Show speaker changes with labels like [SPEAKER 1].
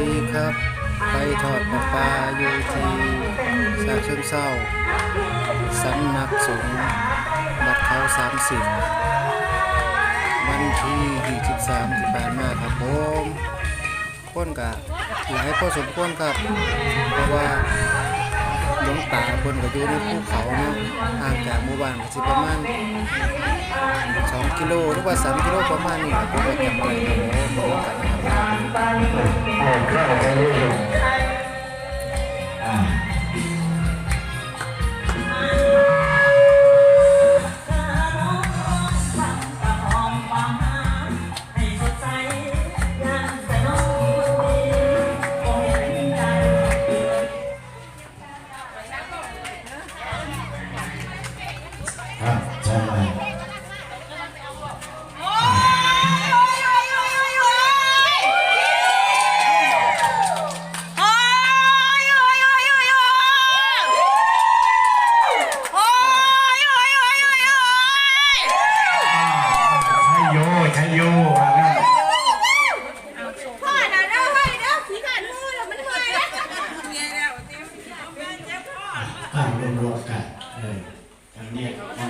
[SPEAKER 1] ดีครับ ไปทอดปลาปลาอยู่ที่ชาเชิงเศร้าสำนักสงฆ์บัดเขาสามสิบวันที่23ที่ผ่านมาครับผมคนกะหลายพอสมควรครับ เพราะว่าหลวงตาคนก็อยู่ในภูเขาเนาะห่างจากหมู่บ้านสิประมาณ2กิโลหรือว่า3กิโลประมาณนี้ครับผมก็จำอะไรครับผม บอกกันนะครับ
[SPEAKER 2] ครับใอ่ารวมๆกันเออทั้งเนี้ยอันนี้อะไร